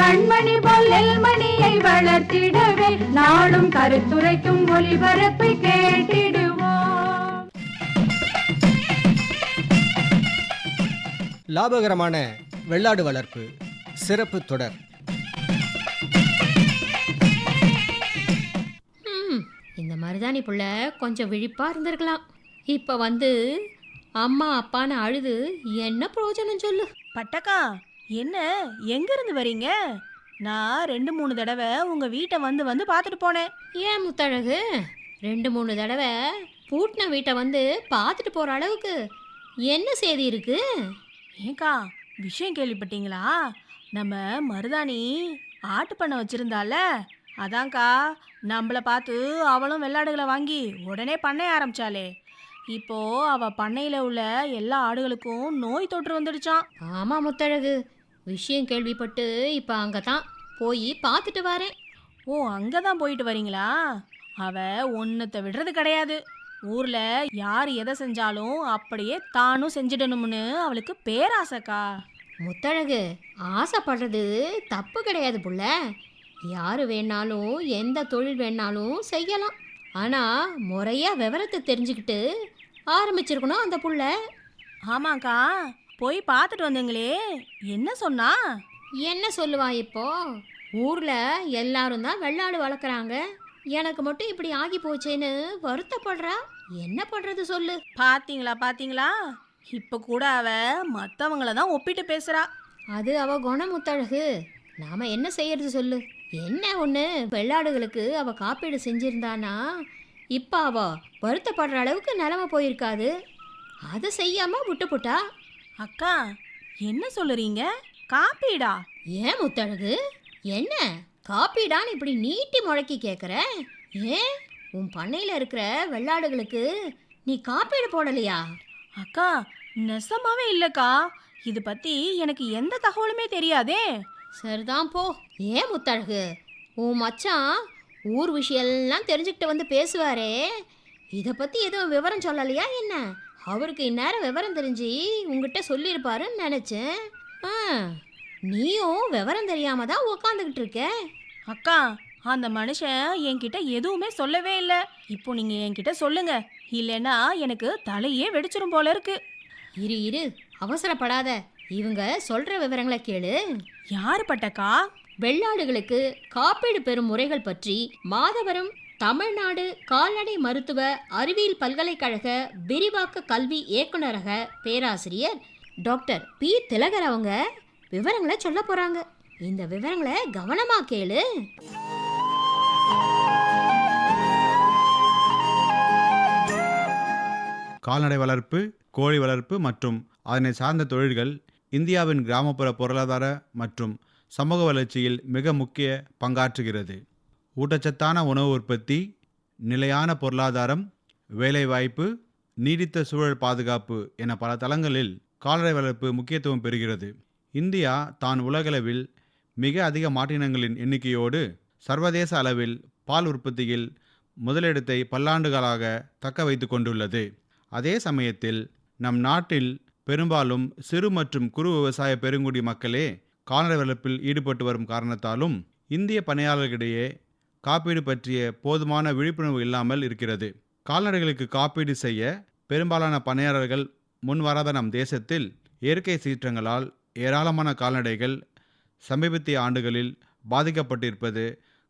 கண்மணி மணியை வளர்த்திடவே நாடும் கருத்துரைக்கும் ஒளிபரப்பை கேட்டிடுவோம். லாபகரமான வெள்ளாடு வளர்ப்பு சிறப்பு தொடர். இந்த மருதாணி புள்ள கொஞ்சம் விழிப்பா இருந்திருக்கலாம். இப்ப வந்து அம்மா அப்பான்னு அழுது என்ன பிரயோஜனம் சொல்லு? பட்டக்கா என்ன? எங்க இருந்து வரீங்க? நான் ரெண்டு மூணு தடவை உங்க வீட்டை வந்து வந்து பார்த்துட்டு போனேன். ஏன் முத்தழகு? ரெண்டு மூணு தடவை பூட்டின வீட்டை வந்து பார்த்துட்டு போற அளவுக்கு என்ன செய்தி இருக்கு? ஏக்கா விஷயம் கேள்விப்பட்டீங்களா? நம்ம மருதாணி ஆட்டு பண்ண வச்சிருந்தால அதான்க்கா நம்மள பார்த்து அவளும் வெள்ளாடுகளை வாங்கி உடனே பண்ணைய ஆரம்பிச்சாளே. இப்போ அவ பண்ணையில உள்ள எல்லா ஆடுகளுக்கும் நோய் தொற்று வந்துடுச்சான் ஆமா முத்தழகு விஷயம் கேள்விப்பட்டு இப்ப அங்கதான் போய் பார்த்துட்டு வரேன். ஓ அங்கதான் போயிட்டு வரீங்களா? அவ ஒன்னத்தை விடுறது கிடையாது. ஊர்ல யார் எதை செஞ்சாலும் அப்படியே தானும் செஞ்சிடணும்னு அவளுக்கு பேராசைக்கா. முத்தழகு ஆசைப்படுறது தப்பு கிடையாது புள்ள. யாரு வேணாலும் எந்த தொழில் வேணாலும் செய்யலாம். ஆனா முறையா விவரத்தை தெரிஞ்சுக்கிட்டு ஆரம்பிச்சிருக்கணும் அந்த புள்ள. ஆமாக்கா. போய் பார்த்துட்டு வந்தீங்களே. என்ன சொன்னா? என்ன சொல்லுவா இப்போ? ஊர்ல எல்லாரும் தான் வெள்ளாடு வளர்க்குறாங்க. எனக்கு மட்டும் இப்படி ஆகி போச்சேன்னு வருத்தப்படுறா? என்ன பண்றது சொல்லு. பாத்தீங்களா பாத்தீங்களா? இப்ப கூட அவ மத்தவங்கள தான் ஒப்பிட்டு பேசுறா. அது அவ குணமுத்தழகு. நாம என்ன செய்யறது சொல்லு. என்ன ஒன்று வெள்ளாடுகளுக்கு அவ காப்பீடு செஞ்சிருந்தானா? இப்போ அவ வருத்தப்படுற அளவுக்கு நிலமை போயிருக்காது. அதை செய்யாம விட்டுப்புட்டா? அக்கா என்ன சொல்லுறீங்க? காப்பீடா. ஏன் முத்தழகு? என்ன? காப்பீடான்னு இப்படி நீட்டி முழக்கி கேட்குற ஏன் உன் பண்ணையில் இருக்கிற வெள்ளாடுகளுக்கு நீ காப்பீடு போடலையா? அக்கா நெசமாவே இல்லக்கா. இது பத்தி எனக்கு எந்த தகவலுமே தெரியாதே. சரிதான் போ. ஏன் முத்தழகு உன் மச்சான் ஊர் விஷயம்லாம் தெரிஞ்சுக்கிட்டு வந்து பேசுவாரே. இதை பற்றி எதுவும் விவரம் சொல்லலையா என்ன? அவருக்கு இந்நேரம் விவரம் தெரிஞ்சு உங்ககிட்ட சொல்லியிருப்பாருன்னு நினச்சேன். ஆ நீயும் விவரம் தெரியாம தான் உக்காந்துக்கிட்டு இருக்க. அக்கா அந்த மனுஷன் என்கிட்ட எதுவுமே சொல்லவே இல்லை. இப்போ நீங்க என்கிட்ட சொல்லுங்க. இல்லைன்னா எனக்கு தலையே வெடிச்சிரும் போல இருக்கு. இரு இரு அவசரப்படாத. இவங்க சொல்கிற விவரங்களை கேளு. யாரு பட்டக்கா வெள்ளாடுகளுக்கு காப்பீடு பெறும் முறைகள் பற்றி மாதவரம் தமிழ்நாடு கால்நடை மருத்துவ அறிவியல் பல்கலைக்கழக விரிவாக்க கல்வி இயக்குனரக பேராசிரியர் டாக்டர் பி. திலகர் அவங்க விவரங்களை சொல்ல போறாங்க. இந்த விவரங்களை கவனமா கேளு. கால்நடை வளர்ப்பு கோழி வளர்ப்பு மற்றும் அதனை சார்ந்த தொழில்கள் இந்தியாவின் கிராமப்புற பொருளாதார மற்றும் சமூக வளர்ச்சியில் மிக முக்கிய பங்காற்றுகிறது. ஊட்டச்சத்தான உணவு உற்பத்தி நிலையான பொருளாதாரம் வேலைவாய்ப்பு நீடித்த சூழல் பாதுகாப்பு என பல தளங்களில் கால்நடை வளர்ப்பு முக்கியத்துவம் பெறுகிறது. இந்தியா தான் உலகளவில் மிக அதிக மாட்டினங்களின் எண்ணிக்கையோடு சர்வதேச அளவில் பால் உற்பத்தியில் முதலிடத்தை பல்லாண்டுகளாக தக்க வைத்து கொண்டுள்ளது. அதே சமயத்தில் நம் நாட்டில் பெரும்பாலும் சிறு மற்றும் குறு விவசாய பெருங்குடி மக்களே கால்நடை வளர்ப்பில் ஈடுபட்டு வரும் காரணத்தாலும் இந்திய பணியாளர்களிடையே காப்பீடு பற்றிய போதுமான விழிப்புணர்வு இல்லாமல் இருக்கிறது. கால்நடைகளுக்கு காப்பீடு செய்ய பெரும்பாலான பணியாளர்கள் முன்வராத நம் தேசத்தில் இயற்கை சீற்றங்களால் ஏராளமான கால்நடைகள் சமீபத்திய ஆண்டுகளில் பாதிக்கப்பட்டிருப்பது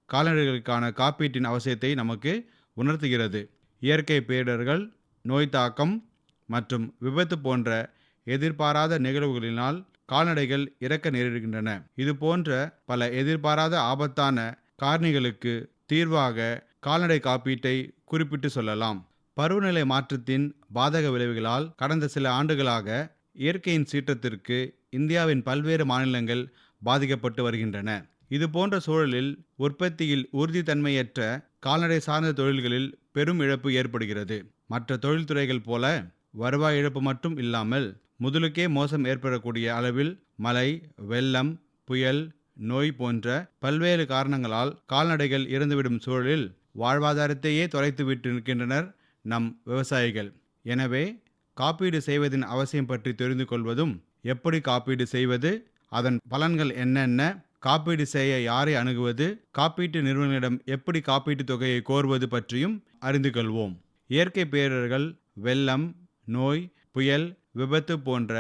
கால்நடைகளுக்கான காப்பீட்டின் அவசியத்தை நமக்கு உணர்த்துகிறது. இயற்கை பேரிடர்கள் நோய் தாக்கம் மற்றும் விபத்து போன்ற எதிர்பாராத நிகழ்வுகளினால் கால்நடைகள் இறக்க நேரிடுகின்றன. இது போன்ற பல எதிர்பாராத ஆபத்தான காரணிகளுக்கு தீர்வாக கால்நடை காப்பீட்டை குறிப்பிட்டு சொல்லலாம். பருவநிலை மாற்றத்தின் பாதக விளைவுகளால் கடந்த சில ஆண்டுகளாக இயற்கையின் சீற்றத்திற்கு இந்தியாவின் பல்வேறு மாநிலங்கள் பாதிக்கப்பட்டு வருகின்றன. இது போன்ற சூழலில் உற்பத்தியில் உறுதித்தன்மையற்ற கால்நடை சார்ந்த தொழில்களில் பெரும் இழப்பு ஏற்படுகிறது. மற்ற தொழில்துறைகள் போல வருவாய் இழப்பு மட்டும் இல்லாமல் முதலுக்கே மோசம் ஏற்படக்கூடிய அளவில் மழை வெள்ளம் புயல் நோய் போன்ற பல்வேறு காரணங்களால் கால்நடைகள் இறந்துவிடும் சூழலில் வாழ்வாதாரத்தையே தொலைத்துவிட்டு நிற்கின்றனர் நம் விவசாயிகள். எனவே காப்பீடு செய்வதின் அவசியம் பற்றி தெரிந்து கொள்வதும் எப்படி காப்பீடு செய்வது அதன் பலன்கள் என்னென்ன காப்பீடு செய்ய யாரை அணுகுவது காப்பீட்டு நிறுவனங்களிடம் எப்படி காப்பீட்டு தொகையை கோருவது பற்றியும் அறிந்து கொள்வோம். இயற்கை பேரர்கள் வெள்ளம் நோய் புயல் விபத்து போன்ற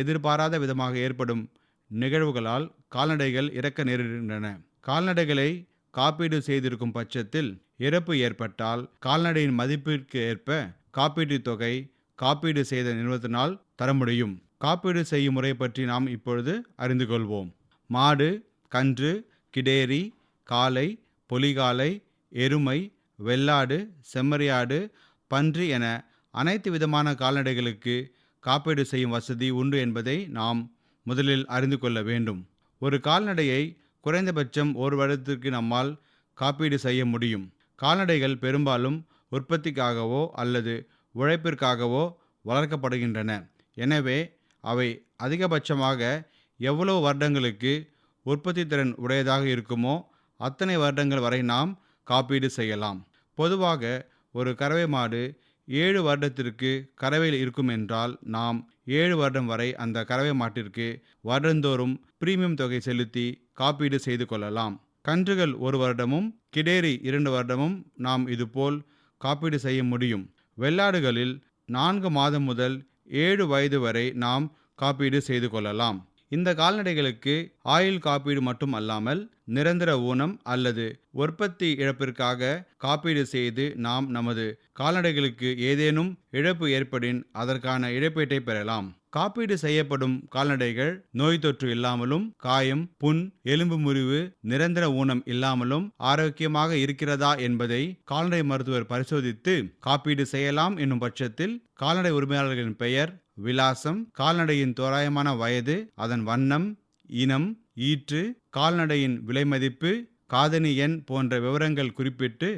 எதிர்பாராத விதமாக ஏற்படும் நிகழ்வுகளால் கால்நடைகள் இறக்க நேரிடுகின்றன. கால்நடைகளை காப்பீடு செய்திருக்கும் பட்சத்தில் இறப்பு ஏற்பட்டால் கால்நடையின் மதிப்பிற்கு ஏற்ப காப்பீட்டுத் தொகை காப்பீடு செய்த நிறுவனத்தினால் தர முடியும். காப்பீடு செய்யும் முறை பற்றி நாம் இப்பொழுது அறிந்து கொள்வோம். மாடு கன்று கிடேரி காளை பொலிகாலை எருமை வெள்ளாடு செம்மறியாடு பன்றி என அனைத்து விதமான கால்நடைகளுக்கு காப்பீடு செய்யும் வசதி உண்டு என்பதை நாம் முதலில் அறிந்து கொள்ள வேண்டும். ஒரு கால்நடையை குறைந்தபட்சம் ஒரு வருடத்திற்கு நம்மால் காப்பீடு செய்ய முடியும். கால்நடைகள் பெரும்பாலும் உற்பத்திக்காகவோ அல்லது உழைப்பிற்காகவோ வளர்க்கப்படுகின்றன. எனவே அவை அதிகபட்சமாக எவ்வளவு வருடங்களுக்கு உற்பத்தி திறன் உடையதாக இருக்குமோ அத்தனை வருடங்கள் வரை நாம் காப்பீடு செய்யலாம். பொதுவாக ஒரு கறவை மாடு ஏழு வருடத்திற்கு கறவையில் இருக்கும் என்றால் நாம் ஏழு வருடம் வரை அந்த கறவை மாட்டிற்கு வருடந்தோறும் பிரீமியம் தொகை செலுத்தி காப்பீடு செய்து கொள்ளலாம். கன்றுகள் ஒரு வருடமும் கிடேரி இரண்டு வருடமும் நாம் இதுபோல் காப்பீடு செய்ய முடியும். வெள்ளாடுகளில் நான்கு மாதம் முதல் ஏழு வயது வரை நாம் காப்பீடு செய்து கொள்ளலாம். இந்த கால்நடைகளுக்கு ஆயுள் காப்பீடு மட்டும் அல்லாமல் நிரந்தர ஊனம் அல்லது உற்பத்தி இழப்பிற்காக காப்பீடு செய்து நாம் நமது கால்நடைகளுக்கு ஏதேனும் இழப்பு ஏற்படின் அதற்கான இழப்பீட்டை பெறலாம். காப்பீடு செய்யப்படும் கால்நடைகள் நோய் தொற்று இல்லாமலும் காயம் புண் எலும்பு முறிவு நிரந்தர ஊனம் இல்லாமலும் ஆரோக்கியமாக இருக்கிறதா என்பதை கால்நடை மருத்துவர் பரிசோதித்து காப்பீடு செய்யலாம் என்னும் பட்சத்தில் கால்நடை உரிமையாளர்களின் பெயர் விலாசம் கால்நடையின் தோராயமான வயது அதன் வண்ணம் இனம் ஈற்று கால்நடையின் விலை மதிப்பு காதணி எண் போன்ற விவரங்கள் குறிப்பிட்டு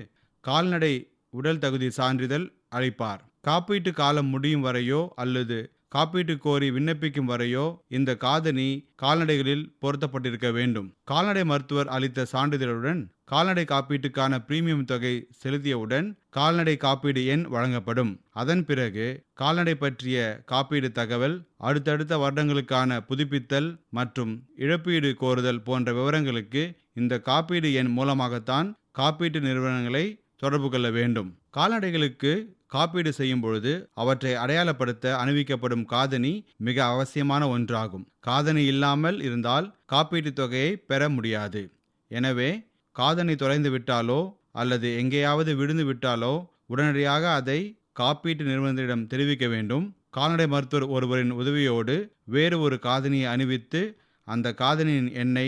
கால்நடை உடல் தகுதி சான்றிதழ் அளிப்பார். காப்பீட்டு காலம் முடியும் வரையோ அல்லது காப்பீட்டு கோரி விண்ணப்பிக்கும் வரையோ இந்த காதணி கால்நடைகளில் பொருத்தப்பட்டிருக்க வேண்டும். கால்நடை மருத்துவர் அளித்த சான்றிதழுடன் கால்நடை காப்பீட்டுக்கான பிரீமியம் தொகை செலுத்தியவுடன் கால்நடை காப்பீடு எண் வழங்கப்படும். அதன் பிறகு கால்நடை பற்றிய காப்பீடு தகவல் அடுத்தடுத்த வருடங்களுக்கான புதுப்பித்தல் மற்றும் இழப்பீடு கோருதல் போன்ற விவரங்களுக்கு இந்த காப்பீடு எண் மூலமாகத்தான் காப்பீட்டு நிறுவனங்களை தொடர்பு கொள்ள வேண்டும். கால்நடைகளுக்கு காப்பீடு செய்யும் பொழுது அவற்றை அடையாளப்படுத்த அணிவிக்கப்படும் காதணி மிக அவசியமான ஒன்றாகும். காதணி இல்லாமல் இருந்தால் காப்பீட்டுத் தொகையை பெற முடியாது. எனவே காதணி தொலைந்து விட்டாலோ அல்லது எங்கேயாவது விழுந்து விட்டாலோ உடனடியாக அதை காப்பீட்டு நிறுவனத்திடம் தெரிவிக்க வேண்டும். கால்நடை மருத்துவர் ஒருவரின் உதவியோடு வேறு ஒரு காதணியை அணிவித்து அந்த காதணியின் எண்ணை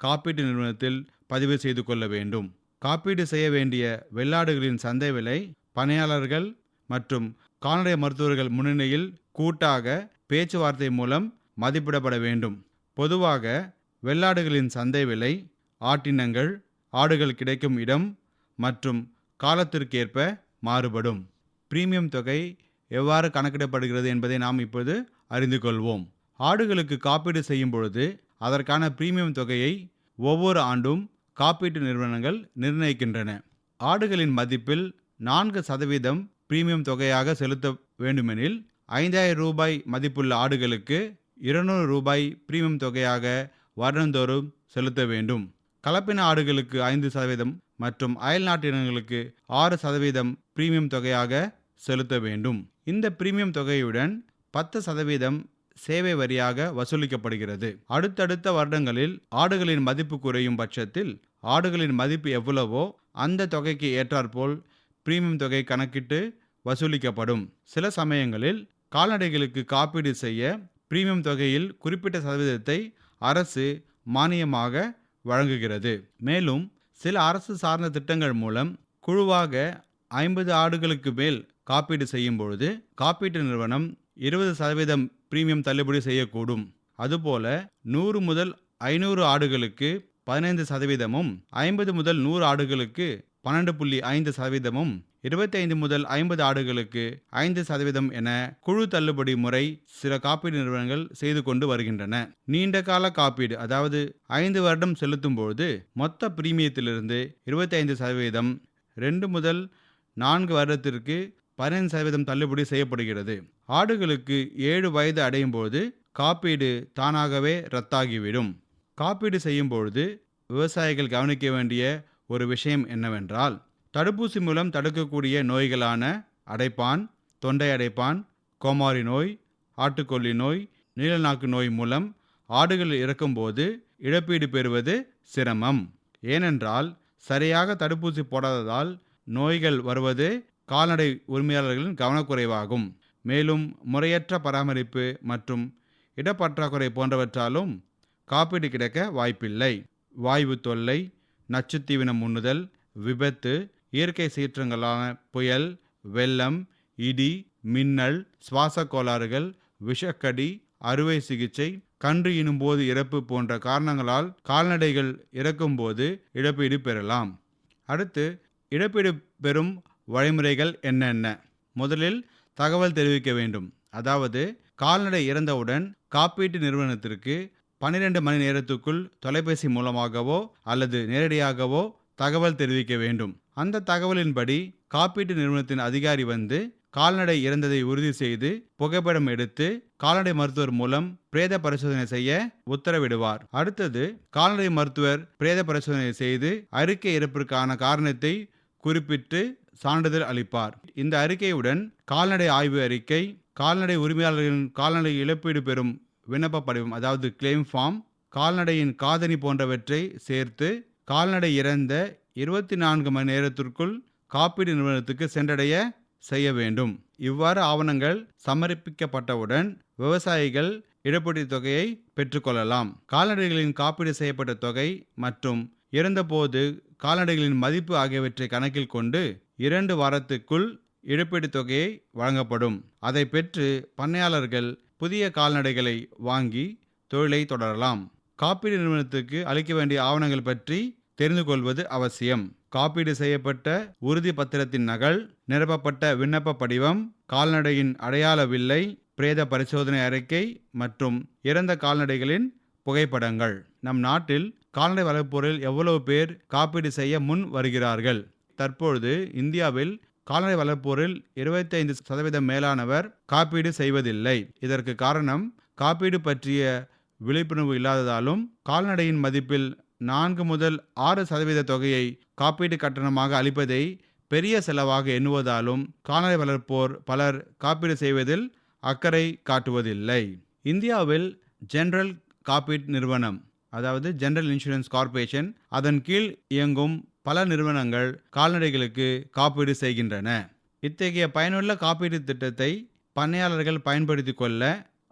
காப்பீட்டு நிறுவனத்தில் பதிவு செய்து கொள்ள வேண்டும். காப்பீடு செய்ய வேண்டிய வெள்ளாடுகளின் சந்தை விலை பணியாளர்கள் மற்றும் கால்நடை மருத்துவர்கள் முன்னணியில் கூட்டாக பேச்சுவார்த்தை மூலம் மதிப்பிடப்பட வேண்டும். பொதுவாக வெள்ளாடுகளின் சந்தை விலை ஆட்டினங்கள் ஆடுகள் கிடைக்கும் இடம் மற்றும் காலத்திற்கேற்ப மாறுபடும். பிரீமியம் தொகை எவ்வாறு கணக்கிடப்படுகிறது என்பதை நாம் இப்போது அறிந்து கொள்வோம். ஆடுகளுக்கு காப்பீடு செய்யும் பொழுது அதற்கான பிரீமியம் தொகையை ஒவ்வொரு ஆண்டும் காப்பீட்டு நிறுவனங்கள் நிர்ணயிக்கின்றன. ஆடுகளின் மதிப்பில் நான்கு சதவீதம் பிரீமியம் தொகையாக செலுத்த வேண்டுமெனில் ஐந்தாயிரம் ரூபாய் மதிப்புள்ள ஆடுகளுக்கு இருநூறு ரூபாய் பிரீமியம் தொகையாக வருடந்தோறும் செலுத்த வேண்டும். கலப்பின ஆடுகளுக்கு ஐந்து சதவீதம் மற்றும் அயல் நாட்டினங்களுக்கு ஆறு சதவீதம் பிரீமியம் தொகையாக செலுத்த வேண்டும். இந்த பிரீமியம் தொகையுடன் பத்து சதவீதம் சேவை வரியாக வசூலிக்கப்படுகிறது. அடுத்தடுத்த வருடங்களில் ஆடுகளின் மதிப்பு குறையும் பட்சத்தில் ஆடுகளின் மதிப்பு எவ்வளவோ அந்த தொகைக்கு ஏற்றாற்போல் பிரீமியம் தொகை கணக்கிட்டு வசூலிக்கப்படும். சில சமயங்களில் கால்நடைகளுக்கு காப்பீடு செய்ய பிரீமியம் தொகையில் குறிப்பிட்ட சதவீதத்தை அரசு மானியமாக வழங்குகிறது. மேலும் சில அரசு சார்ந்த திட்டங்கள் மூலம் குழுவாக ஐம்பது ஆடுகளுக்கு மேல் காப்பீடு செய்யும் பொழுது காப்பீட்டு நிறுவனம் இருபது சதவீதம் பிரீமியம் தள்ளுபடி செய்யக்கூடும். அதுபோல நூறு முதல் ஐநூறு ஆடுகளுக்கு பதினைந்து சதவீதமும் ஐம்பது முதல் நூறு ஆடுகளுக்கு பன்னெண்டு புள்ளி ஐந்து சதவீதமும் இருபத்தைந்து முதல் ஐம்பது ஆடுகளுக்கு ஐந்து சதவீதம் என குழு தள்ளுபடி முறை சில காப்பீடு நிறுவனங்கள் செய்து கொண்டு வருகின்றன. நீண்ட கால காப்பீடு அதாவது ஐந்து வருடம் செலுத்தும்போது மொத்த பிரீமியத்திலிருந்து இருபத்தைந்து சதவீதம் ரெண்டு முதல் நான்கு வருடத்திற்கு பதினைந்து சதவீதம் தள்ளுபடி செய்யப்படுகிறது. ஆடுகளுக்கு ஏழு வயது அடையும் போது காப்பீடு தானாகவே ரத்தாகிவிடும். காப்பீடு செய்யும் பொழுது விவசாயிகள் கவனிக்க வேண்டிய ஒரு விஷயம் என்னவென்றால் தடுப்பூசி மூலம் தடுக்கக்கூடிய நோய்களான அடைப்பான் தொண்டை அடைப்பான் கோமாரி நோய் ஆட்டுக்கொல்லி நோய் நீலநாக்கு நோய் மூலம் ஆடுகள் இறக்கும்போது இழப்பீடு பெறுவது சிரமம். ஏனென்றால் சரியாக தடுப்பூசி போடாததால் நோய்கள் வருவது கால்நடை உரிமையாளர்களின் கவனக்குறைவாகும். மேலும் முறையற்ற பராமரிப்பு மற்றும் இடப்பற்றாக்குறை போன்றவற்றாலும் காப்பீடு கிடைக்க வாய்ப்பில்லை. வாய்வு தொல்லை நச்சுத்தீவனம் உண்ணுதல் விபத்து இயற்கை சீற்றங்களான புயல் வெள்ளம் இடி மின்னல் சுவாச கோளாறுகள் விஷக்கடி அறுவை சிகிச்சை கன்று இனும்போது இறப்பு போன்ற காரணங்களால் கால்நடைகள் இறக்கும்போது இழப்பீடு பெறலாம். அடுத்து இழப்பீடு பெறும் வழிமுறைகள் என்னென்ன? முதலில் தகவல் தெரிவிக்க வேண்டும். அதாவது கால்நடை இறந்தவுடன் காப்பீட்டு நிறுவனத்திற்கு பன்னிரண்டு மணி நேரத்துக்குள் தொலைபேசி மூலமாகவோ அல்லது நேரடியாகவோ தகவல் தெரிவிக்க வேண்டும். அந்த தகவலின்படி காப்பீட்டு நிறுவனத்தின் அதிகாரி வந்து கால்நடை இறந்ததை உறுதி செய்து புகைப்படம் எடுத்து கால்நடை மருத்துவர் மூலம் பிரேத பரிசோதனை செய்ய உத்தரவிடுவார். அடுத்தது கால்நடை மருத்துவர் பிரேத பரிசோதனை செய்து அறிக்கை இறப்பிற்கான காரணத்தை குறிப்பிட்டு சான்றிதழ் அளிப்பார். இந்த அறிக்கையுடன் கால்நடை ஆய்வு அறிக்கை கால்நடை உரிமையாளர்களின் கால்நடை இழப்பீடு பெறும் விண்ணப்ப படிவம் அதாவது கிளைம் ஃபார்ம் கால்நடையின் காதணி போன்றவற்றை சேர்த்து கால்நடை இறந்த இருபத்தி நான்கு மணி நேரத்திற்குள் காப்பீடு நிறுவனத்துக்கு சென்றடைய செய்ய வேண்டும். இவ்வாறு ஆவணங்கள் சமர்ப்பிக்கப்பட்டவுடன் விவசாயிகள் இழப்பீட்டுத் தொகையை பெற்றுக்கொள்ளலாம். கால்நடைகளின் காப்பீடு செய்யப்பட்ட தொகை மற்றும் இறந்தபோது கால்நடைகளின் மதிப்பு ஆகியவற்றை கணக்கில் கொண்டு இரண்டு வாரத்துக்குள் இழப்பீட்டுத் தொகையை வழங்கப்படும். அதை பெற்று பண்ணையாளர்கள் புதிய கால்நடைகளை வாங்கி தொழிலை தொடரலாம். காப்பீடு நிறுவனத்துக்கு அளிக்க வேண்டிய ஆவணங்கள் பற்றி தெரிந்து கொள்வது அவசியம். காப்பீடு செய்யப்பட்ட உறுதி பத்திரத்தின் நகல் நிரப்பப்பட்ட விண்ணப்ப படிவம் கால்நடையின் அடையாள வில்லை பிரேத பரிசோதனை அறிக்கை மற்றும் இறந்த கால்நடைகளின் புகைப்படங்கள். நம் நாட்டில் கால்நடை வளர்ப்போரில் எவ்வளவு பேர் காப்பீடு செய்ய முன் வருகிறார்கள்? தற்பொழுது இந்தியாவில் கால்நடை வளர்ப்போரில் இருபத்தி ஐந்து சதவீதம் மேலானவர் காப்பீடு செய்வதில்லை. இதற்கு காரணம் காப்பீடு பற்றிய விழிப்புணர்வு இல்லாததாலும் கால்நடையின் மதிப்பில் நான்கு முதல் ஆறு சதவீத தொகையை காப்பீடு கட்டணமாக அளிப்பதை பெரிய செலவாக எண்ணுவதாலும் கால்நடை வளர்ப்போர் பலர் காப்பீடு செய்வதில் அக்கறை காட்டுவதில்லை. இந்தியாவில் ஜெனரல் காப்பீட்டு நிறுவனம் அதாவது ஜெனரல் இன்சூரன்ஸ் கார்ப்பரேஷன் அதன் கீழ் இயங்கும் பல நிறுவனங்கள் கால்நடைகளுக்கு காப்பீடு செய்கின்றன. இத்தகைய பயனுள்ள காப்பீடு திட்டத்தை பண்ணையாளர்கள் பயன்படுத்தி கொள்ள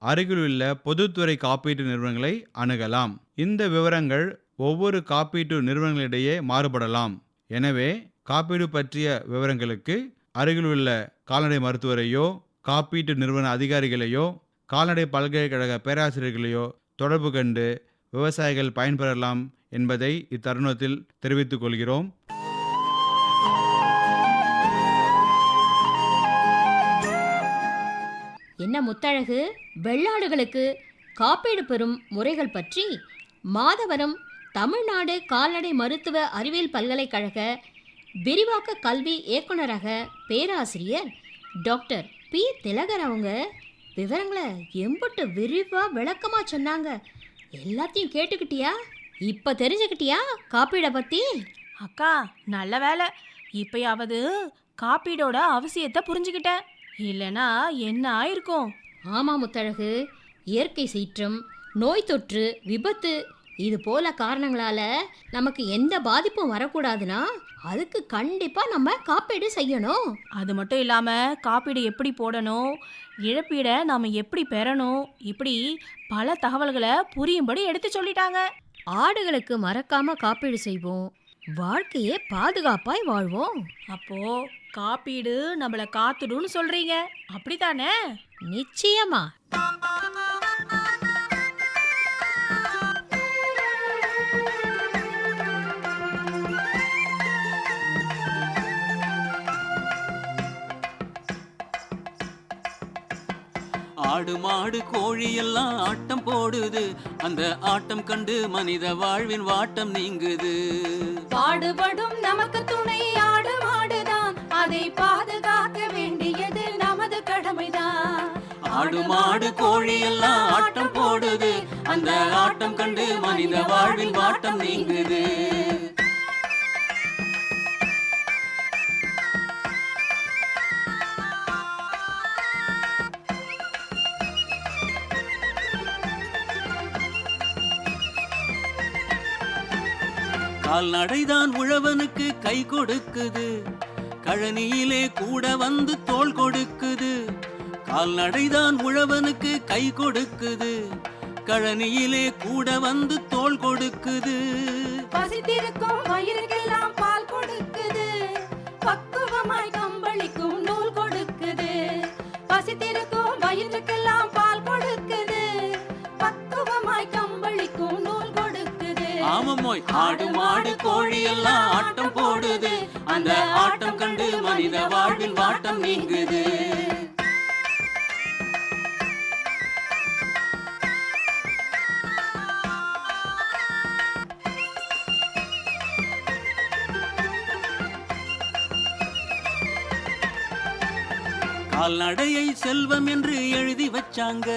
அருகிலுள்ள பொதுத்துறை காப்பீட்டு நிறுவனங்களை அணுகலாம். இந்த விவரங்கள் ஒவ்வொரு காப்பீட்டு நிறுவனங்களிடையே மாறுபடலாம். எனவே காப்பீடு பற்றிய விவரங்களுக்கு அருகிலுள்ள கால்நடை மருத்துவரையோ காப்பீட்டு நிறுவன அதிகாரிகளையோ கால்நடை பல்கலைக்கழக பேராசிரியர்களையோ தொடர்பு கண்டு விவசாயிகள் பயன்பெறலாம் என்பதை இத்தருணத்தில் தெரிவித்துக் கொள்கிறோம். என்ன முத்தழகு? வெள்ளாடுகளுக்கு காப்பீடு பெறும் முறைகள் பற்றி மாதவரம் தமிழ்நாடு கால்நடை மருத்துவ அறிவியல் பல்கலைக்கழக விரிவாக்க கல்வி இயக்குனரக பேராசிரியர் டாக்டர் பி. திலகர் அவங்க விவரங்களை எம்புட்டு விரிவா விளக்கமா சொன்னாங்க. எல்லாத்தையும் கேட்டுக்கிட்டியா? இப்ப தெரிஞ்சுக்கிட்டியா காப்பீடை பத்தி? அக்கா நல்ல வேலை. இப்பயாவது காப்பீடோட அவசியத்தை புரிஞ்சுக்கிட்டேன். இல்லைனா என்ன ஆயிருக்கும்? ஆமா முத்தழகு. இயற்கை சீற்றம் நோய் தொற்று விபத்து இது போல காரணங்களால நமக்கு எந்த பாதிப்பும் வரக்கூடாதுன்னா அதுக்கு கண்டிப்பா நம்ம காப்பீடு செய்யணும். அது மட்டும் இல்லாம காப்பீடு எப்படி போடணும் இழப்பீடை நாம எப்படி பெறணும் இப்படி பல தகவல்களை புரியும்படி எடுத்து சொல்லிட்டாங்க. ஆடுகளுக்கு மறக்காம காப்பீடு செய்வோம். வாழ்க்கையே பாதுகாப்பாய் வாழ்வோம். அப்போ காப்பீடு நம்மள காத்துடும்னு சொல்றீங்க. அப்படித்தானே? நிச்சயமா. ஆடு மாடு கோழி எல்லாம் ஆட்டம் போடுது. அந்த ஆட்டம் கண்டு மனித வாழ்வின் வாட்டம் நீங்குது. பாடுபடும் நமக்கு துணை ஆடு மாடுதான். அதை பாதுகாக்க வேண்டியது நமது கடமைதான். ஆடு மாடு கோழி எல்லாம் ஆட்டம் போடுது. அந்த ஆட்டம் கண்டு மனித வாழ்வின் வாட்டம் நீங்குது. கால்நடைதான் உழவனுக்கு கை கொடுக்குது. கழனியிலே கூட வந்து தோல் கொடுக்குது. கால்நடைதான் உழவனுக்கு கை கொடுக்குது. கழனியிலே கூட வந்து தோல் கொடுக்குது. பசித்திருக்கும் வயிறுக்கெல்லாம் பால் கொடுக்குது. பக்குவமாய் கம்பளிக்கும் நூல் கொடுக்குது. பசித்திருக்கும் வயிற்றுக்கெல்லாம் நோய். ஆடு மாடு கோழி எல்லாம் ஆட்டம் போடுது. அந்த ஆட்டம் கண்டு மனித வாழ்வின் வாட்டம் நீங்குது. கால்நடையை செல்வம் என்று எழுதி வச்சாங்க.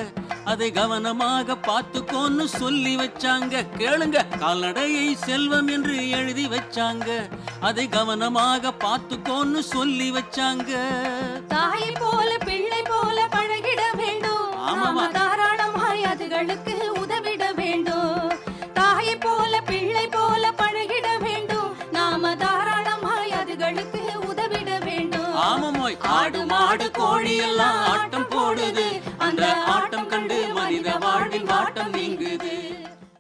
அதை கவனமாக பார்த்துக்கோன்னு சொல்லி வச்சாங்க. கேளுங்க கால்நடையை செல்வம் என்று எழுதி வச்சாங்க. அதை கவனமாக பார்த்துக்கோன்னு சொல்லி வச்சாங்க. தாயை போல பிள்ளை போல பழகிட வேண்டும். நாம தாராளமாய் அதுகளுக்கு உதவிட வேண்டும். தாயை போல பிள்ளை போல பழகிட வேண்டும். நாம தாராளமாய் அதுகளுக்கு உதவிட வேண்டும். ஆமமோய் ஆடு மாடு கோழி எல்லாம் வாட்டம் நீங்குது.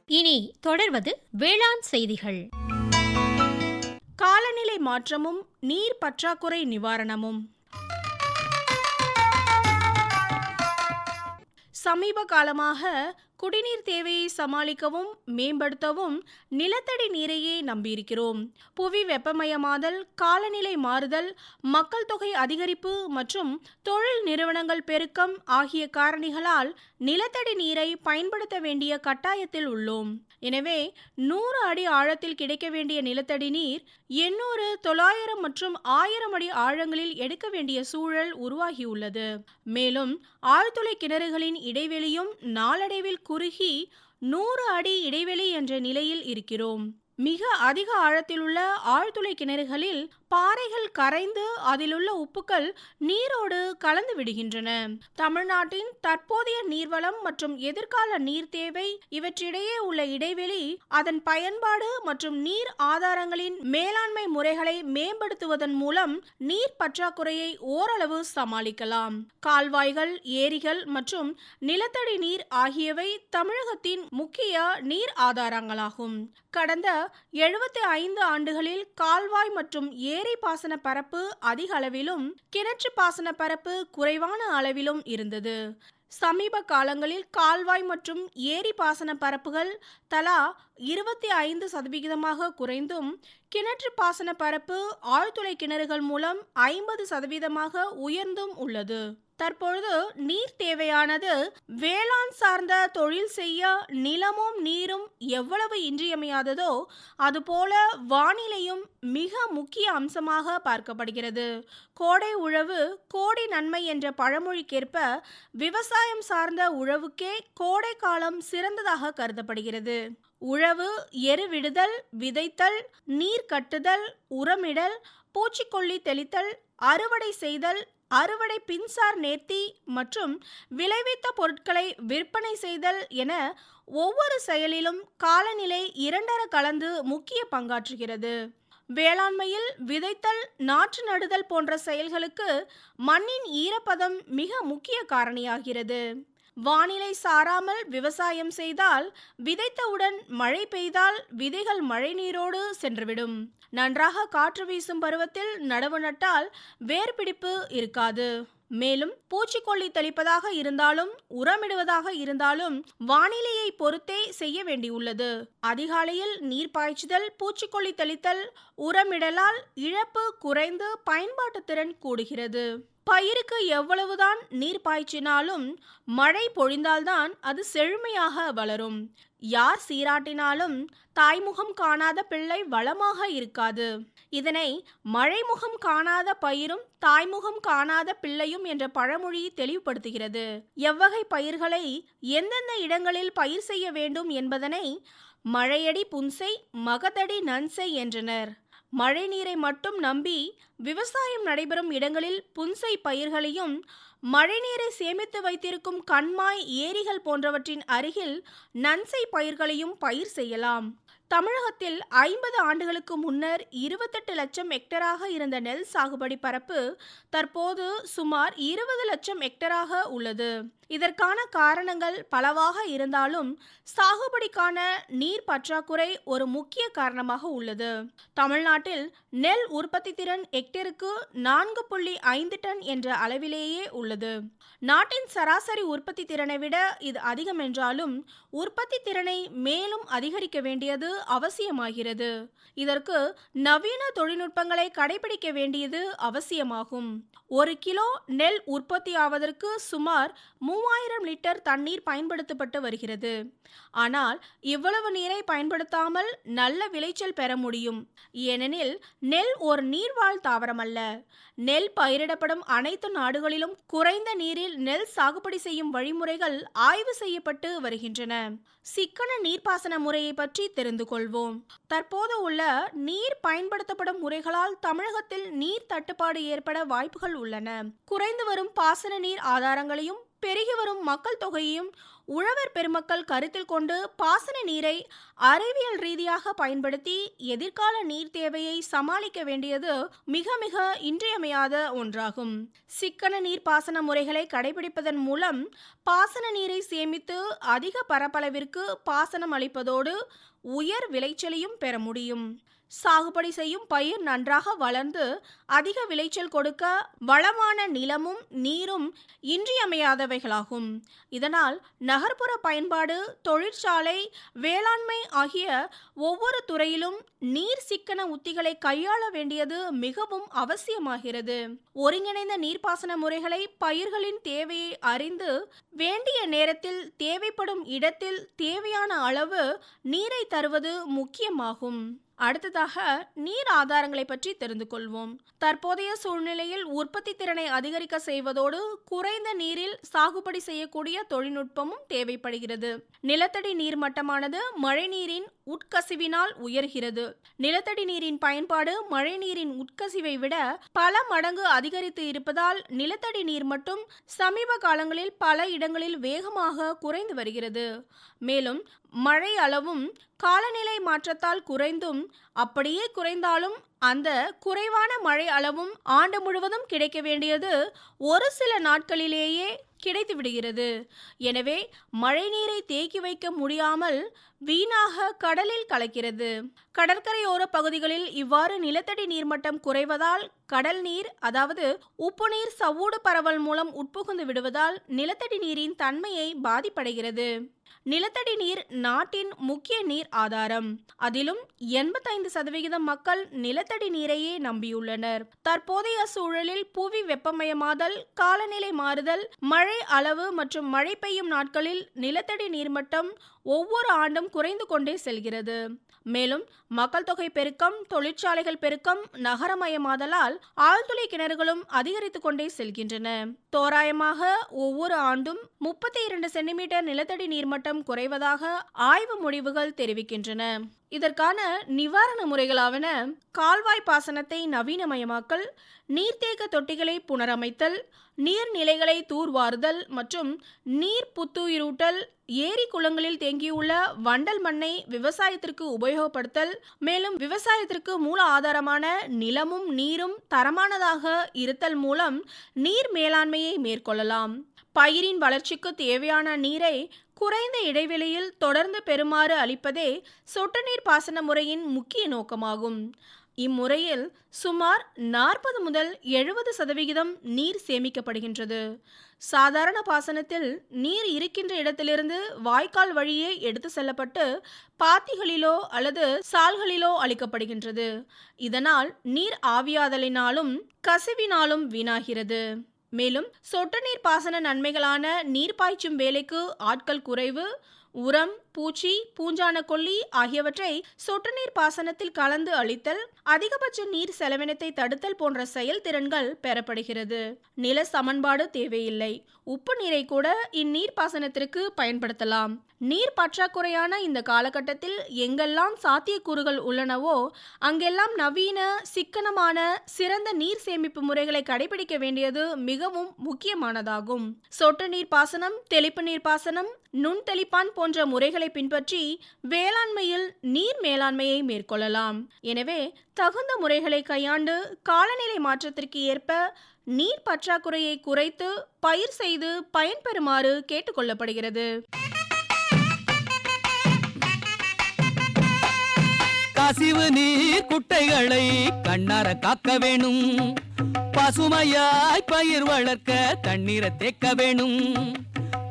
இனி தொடர்வது வேளாண் செய்திகள். காலநிலை மாற்றமும் நீர் பற்றாக்குறை நிவாரணமும். சமீப காலமாக குடிநீர் தேவையை சமாளிக்கவும் மேம்படுத்தவும் நிலத்தடி நீரையே நம்பியிருக்கிறோம். புவி வெப்பமயமாதல் காலநிலை மாறுதல் மக்கள் தொகை அதிகரிப்பு மற்றும் தொழில் நிறுவனங்கள் பெருக்கம் ஆகிய காரணிகளால் நிலத்தடி நீரை பயன்படுத்த வேண்டிய கட்டாயத்தில் உள்ளோம். எனவே நூறு அடி ஆழத்தில் கிடைக்க வேண்டிய நிலத்தடி நீர் எண்ணூறு தொள்ளாயிரம் மற்றும் ஆயிரம் அடி ஆழங்களில் எடுக்க வேண்டிய சூழல் உருவாகியுள்ளது. மேலும் ஆழ்துளை கிணறுகளின் இடைவெளியும் நாளடைவில் குறுகி நூறு அடி இடைவெளி என்ற நிலையில் இருக்கிறோம். மிக அதிக ஆழத்திலுள்ள ஆழ்துளை கிணறுகளில் பாறைகள் கரைந்து அதிலுள்ள உப்புக்கள் நீரோடு கலந்து விடுகின்றன. தமிழ்நாட்டின் தற்போதைய நீர்வளம் மற்றும் எதிர்கால நீர் தேவை இவற்றிடையே உள்ள இடைவெளி அதன் பயன்பாடு மற்றும் நீர் ஆதாரங்களின் மேலாண்மை முறைகளை மேம்படுத்துவதன் மூலம் நீர் பற்றாக்குறையை ஓரளவு சமாளிக்கலாம். கால்வாய்கள் ஏரிகள் மற்றும் நிலத்தடி நீர் ஆகியவை தமிழகத்தின் முக்கிய நீர் ஆதாரங்களாகும். கடந்த எழுபத்தி ஐந்து ஆண்டுகளில் கால்வாய் மற்றும் ஏரி ஏரி பாசன பரப்பு அதிக அளவிலும் கிணற்று பாசன பரப்பு குறைவான அளவிலும் இருந்தது. சமீப காலங்களில் கால்வாய் மற்றும் ஏரி பாசன பரப்புகள் தலா இருபத்தி ஐந்து சதவிகிதமாக குறைந்தும் கிணற்று பாசன பரப்பு ஆழ்துளை கிணறுகள் மூலம் ஐம்பது சதவீதமாக உயர்ந்தும் உள்ளது. தற்பொழுது நீர் தேவையானது வேளாண் சார்ந்த தொழில் செய்ய நிலமும் நீரும் எவ்வளவு இன்றியமையாததோ அதுபோல வானிலையும் மிக முக்கிய அம்சமாக பார்க்கப்படுகிறது. கோடை உழவு கோடை நன்மை என்ற பழமொழிக்கேற்ப விவசாயம் சார்ந்த உழவுக்கே கோடை காலம் சிறந்ததாக கருதப்படுகிறது. உழவு எருவிடுதல் விதைத்தல் நீர் கட்டுதல் உரமிடல் பூச்சிக்கொல்லி தெளித்தல் அறுவடை செய்தல் அறுவடை பின்சார் நேர்த்தி மற்றும் விளைவித்த பொருட்களை விற்பனை செய்தல் என ஒவ்வொரு செயலிலும் காலநிலை இரண்டர கலந்து முக்கிய பங்காற்றுகிறது. வேளாண்மையில் விதைத்தல் நாற்று நடுதல் போன்ற செயல்களுக்கு மண்ணின் ஈரப்பதம் மிக முக்கிய காரணியாகிறது. வானிலை சாராமல் விவசாயம் செய்தால் விதைத்தவுடன் மழை பெய்தால் விதைகள் மழைநீரோடு சென்றுவிடும். நன்றாக காற்று வீசும் பருவத்தில் நடவு நட்டால் வேர் பிடிப்பு இருக்காது. மேலும் பூச்சிக்கொல்லி தெளிப்பதாக இருந்தாலும் உரமிடுவதாக இருந்தாலும் வானிலையை பொறுத்தே செய்ய வேண்டியுள்ளது. அதிகாலையில் நீர் பாய்ச்சுதல் பூச்சிக்கொல்லி தெளித்தல் உரமிடலால் இழப்பு குறைந்து பயன்பாட்டு திறன் கூடுகிறது. பயிருக்கு எவ்வளவுதான் நீர் பாய்ச்சினாலும் மழை பொழிந்தால்தான் அது செழுமையாக வளரும். யார் சீராட்டினாலும் தாய்முகம் காணாத பிள்ளை வளமாக இருக்காது. இதனை மழைமுகம் காணாத பயிரும் தாய்முகம் காணாத பிள்ளையும் என்ற பழமொழி தெளிவுபடுத்துகிறது. எவ்வகை பயிர்களை எந்தெந்த இடங்களில் பயிர் செய்ய வேண்டும் என்பதனை மழையடி புன்சை மகதடி நன்சை என்றனர். மழை நீரை மட்டும் நம்பி விவசாயம் நடைபெறும் இடங்களில் புன்சை பயிர்களையும் மழைநீரை சேமித்து வைத்திருக்கும் கண்மாய் ஏரிகள் போன்றவற்றின் அருகில் நன்சை பயிர்களையும் பயிர் செய்யலாம். தமிழகத்தில் ஐம்பது ஆண்டுகளுக்கு முன்னர் இருபத்தெட்டு லட்சம் ஹெக்டராக இருந்த நெல் சாகுபடி பரப்பு தற்போது சுமார் இருபது லட்சம் ஹெக்டராக உள்ளது. இதற்கான காரணங்கள் பலவாக இருந்தாலும் சாகுபடிக்கான நீர் பற்றாக்குறை ஒரு முக்கிய காரணமாக உள்ளது. தமிழ்நாட்டில் நெல் உற்பத்தி திறன் ஹெக்டருக்கு நான்கு புள்ளி ஐந்து டன் என்ற அளவிலேயே உள்ளது. நாட்டின் சராசரி உற்பத்தி திறனை விட இது அதிகம் என்றாலும் உற்பத்தி திறனை மேலும் அதிகரிக்க வேண்டியது அவசியமாகிறது. இதற்கு நவீன தொழில்நுட்பங்களை கடைபிடிக்க வேண்டியது அவசியமாகும். ஒரு கிலோ நெல் உற்பத்தியாவதற்கு சுமார் மூவாயிரம் லிட்டர் தண்ணீர் பயன்படுத்தப்பட்டு வருகிறது. ஆனால் இவ்வளவு நீரை பயன்படுத்தாமல் நல்ல விளைச்சல் பெற முடியும். ஏனெனில் நெல் ஒரு நீர்வாழ் தாவரம் அல்ல நெல் பயிரிடப்படும் அனைத்து நாடுகளிலும் குறைந்த நீரில் நெல் சாகுபடி செய்யும் வழிமுறைகள் ஆய்வு செய்யப்பட்டு வருகின்றன. சிக்கன நீர்ப்பாசன முறையை பற்றி தெரிந்து கொள்வோம். தற்போது உள்ள நீர் பயன்படுத்தப்படும் முறைகளால் தமிழகத்தில் நீர் தட்டுப்பாடு ஏற்பட வாய்ப்புகள் உள்ளன. குறைந்து வரும் பாசன நீர் ஆதாரங்களையும் பெருகி வரும் மக்கள் தொகையையும் உழவர் பெருமக்கள் கருத்தில் கொண்டு பாசன நீரை அறிவியல் ரீதியாக பயன்படுத்தி எதிர்கால நீர் தேவையை சமாளிக்க வேண்டியது மிக மிக இன்றியமையாத ஒன்றாகும். சிக்கன நீர் பாசன முறைகளை கடைபிடிப்பதன் மூலம் பாசன நீரை சேமித்து அதிக பரப்பளவிற்கு பாசனம் அளிப்பதோடு உயர் விளைச்சலையும் பெற முடியும். சாகுபடி செய்யும் பயிர் நன்றாக வளர்ந்து அதிக விளைச்சல் கொடுக்க வளமான நிலமும் நீரும் இன்றியமையாதவைகளாகும். இதனால் நகர்ப்புற பயன்பாடு தொழிற்சாலை வேளாண்மை ஆகிய ஒவ்வொரு துறையிலும் நீர் சிக்கன உத்திகளை கையாள வேண்டியது மிகவும் அவசியமாகிறது. ஒருங்கிணைந்த நீர்ப்பாசன முறைகளை பயிர்களின் தேவையை அறிந்து வேண்டிய நேரத்தில் தேவைப்படும் இடத்தில் தேவையான அளவு நீரை தருவது முக்கியமாகும். அடுத்ததாக நீர் ஆதாரங்களை பற்றி தெரிந்து கொள்வோம். தற்போதைய சூழ்நிலையில் உற்பத்தி திறனை அதிகரிக்க செய்வதோடு குறைந்த நீரில் சாகுபடி செய்யக்கூடிய தொழில்நுட்பமும் தேவைப்படுகிறது. நிலத்தடி நீர் மட்டமானது மழைநீரின் உட்கசிவினால் உயர்கிறது. நிலத்தடி நீரின் பயன்பாடு மழைநீரின் உட்கசிவை விட பல மடங்கு அதிகரித்து இருப்பதால் நிலத்தடி நீர் மட்டும் சமீப காலங்களில் பல இடங்களில் வேகமாக குறைந்து வருகிறது. மேலும் மழை அளவும் காலநிலை மாற்றத்தால் குறைந்தும் அப்படியே குறைந்தாலும் அந்த குறைவான மழை அளவும் ஆண்டு முழுவதும் கிடைக்க வேண்டியது ஒரு சில நாட்களிலேயே கிடைத்து விடுகிறது. எனவே மழைநீரை தேக்கி வைக்க முடியாமல் வீணாக கடலில் கலக்கிறது. கடற்கரையோர பகுதிகளில் இவ்வாறு நிலத்தடி நீர்மட்டம் குறைவதால் கடல் நீர் அதாவது உப்பு நீர் சவ்வூடு பரவல் மூலம் உட்புகுந்து விடுவதால் நிலத்தடி நீரின் தன்மையை பாதிப்படைகிறது. நிலத்தடி நீர் நாட்டின் முக்கிய நீர் ஆதாரம். அதிலும் எண்பத்தைந்து சதவிகிதம் மக்கள் நிலத்தடி நீரையே நம்பியுள்ளனர். தற்போதைய சூழலில் புவி வெப்பமயமாதல் காலநிலை மாறுதல் மழை அளவு மற்றும் மழை பெய்யும் நாட்களில் நிலத்தடி நீர்மட்டம் ஒவ்வொரு ஆண்டும் குறைந்து கொண்டே செல்கிறது. மேலும் மக்கள் தொகை பெருக்கம் தொழிற்சாலைகள் பெருக்கம் நகரமயமாதலால் ஆழ்துளை கிணறுகளும் அதிகரித்து கொண்டே செல்கின்றன. தோராயமாக ஒவ்வொரு ஆண்டும் முப்பத்தி இரண்டு சென்டிமீட்டர் நிலத்தடி நீர்மட்டம் குறைவதாக ஆய்வு முடிவுகள் தெரிவிக்கின்றன. இதற்கான நிவாரண முறைகளாவன கால்வாய் பாசனத்தை நவீனமயமாக்கல் நீர்த்தேக்க தொட்டிகளை புனரமைத்தல் நீர்நிலைகளை தூர்வாறுதல் மற்றும் நீர் புத்துயிரூட்டல் ஏரி குளங்களில் தேங்கியுள்ள வண்டல் மண்ணை விவசாயத்திற்கு உபயோகப்படுத்தல் மேலும் விவசாயத்திற்கு மூல ஆதாரமான நிலமும் நீரும் தரமானதாக இருத்தல் மூலம் நீர் மேலாண்மையை மேற்கொள்ளலாம். பயிரின் வளர்ச்சிக்கு தேவையான நீரை குறைந்த இடைவெளியில் தொடர்ந்து பெறுமாறு அளிப்பதே சொட்டு நீர் பாசன முறையின் முக்கிய நோக்கமாகும். இம்முறையில் சுமார் நாற்பது முதல் எழுபது சதவிகிதம் நீர் சேமிக்கப்படுகின்றது. சாதாரண பாசனத்தில் நீர் இருக்கின்ற இடத்திலிருந்து வாய்க்கால் வழியே எடுத்து செல்லப்பட்டு பாத்திகளிலோ அல்லது சால்களிலோ அளிக்கப்படுகின்றது. இதனால் நீர் ஆவியாதலினாலும் கசிவினாலும் வீணாகிறது. மேலும் சொட்டு நீர் பாசன நன்மைகளான நீர் பாய்ச்சும் வேலைக்கு ஆட்கள் குறைவு உரம் பூச்சி பூஞ்சான கொல்லி ஆகியவற்றை சொட்டு நீர் பாசனத்தில் கலந்து அளித்தல் அதிகபட்ச நீர் செலவினத்தை தடுத்தல் போன்ற செயல்திறன்கள் பெறப்படுகிறது. நில சமன்பாடு தேவையில்லை. உப்பு நீரை கூட இந்நீர் பாசனத்திற்கு பயன்படுத்தலாம். நீர் பற்றாக்குறையான இந்த காலகட்டத்தில் எங்கெல்லாம் சாத்தியக்கூறுகள் உள்ளனவோ அங்கெல்லாம் நவீன சிக்கனமான சிறந்த நீர் சேமிப்பு முறைகளை கடைபிடிக்க வேண்டியது மிகவும் முக்கியமானதாகும். சொட்டு நீர் பாசனம் தெளிப்பு நீர் பாசனம் நுண்தெளிப்பான் போன்ற முறைகளை பின்பற்றி வேளாண்மையில் நீர் மேலாண்மையை மேற்கொள்ளலாம். எனவே தகுந்த முறைகளை கையாண்டு காலநிலை மாற்றத்திற்கு ஏற்ப நீர் பற்றாக்குறையை குறைத்து பயிர் செய்து பயன்பெறுமாறு கேட்டுக்கொள்ளப்படுகிறது. கசிவு நீர் குட்டைகளை கண்ணார காக்க வேணும். பசுமையாய் பயிர் வளர்க்க தண்ணீரை தேக்க வேணும்.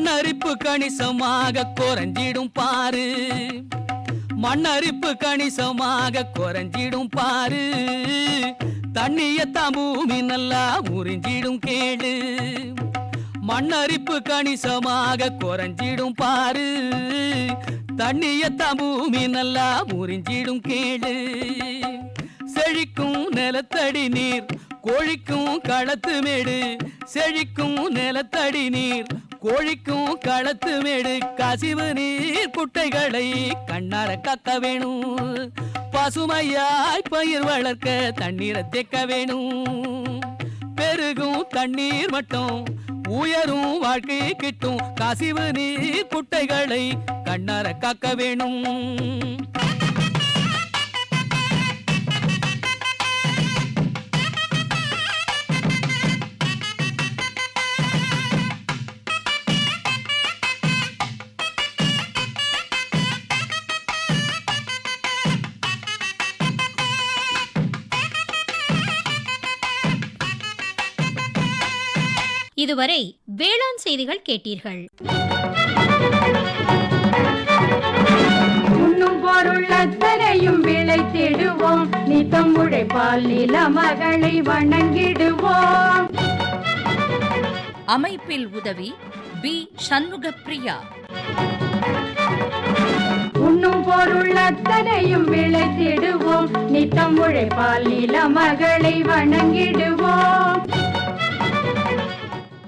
மண்ணரிப்பு கணிசமாக குறைஞ்சிடும் பாரு. மண்ணரிப்பு கணிசமாக குறைஞ்சிடும் பாரு. தண்ணிய பூமி நல்லா உறிஞ்சிடும் கேடு. மண்ணரிப்பு கணிசமாக குறைஞ்சிடும் பாரு. தண்ணிய பூமி நல்லா உறிஞ்சிடும் கேடு. செழிக்கும் நிலத்தடி நீர் கோழிக்கும் களத்து மேடு. செழிக்கும் நிலத்தடி நீர் கோழிக்கும் களத்து மேடு கசிவு நீர் குட்டைகளை கண்ணார கக்க வேணும். பசுமையாய் பயிர் வளர்க்க தண்ணீரை தேக்க வேணும். பெருகும் தண்ணீர் மட்டும் உயரும் வாழ்க்கை கிட்டும் கசிவு நீர் குட்டைகளை கண்ணார காக்க வேணும். இதுவரை வேளாண் செய்திகள் கேட்டீர்கள். உண்ணும் பொருள் அத்தனையும் விளைத்திடுவோம் நித்தம் உழைப்பால் நில மகளை வணங்கிடுவோம். அமைப்பில் உதவி பி. சண்முகப்பிரியா. உண்ணும் பொருள் அத்தனையும் விளைத்திடுவோம் நித்தம் உழைப்பால் நில மகளை வணங்கிடுவோம்.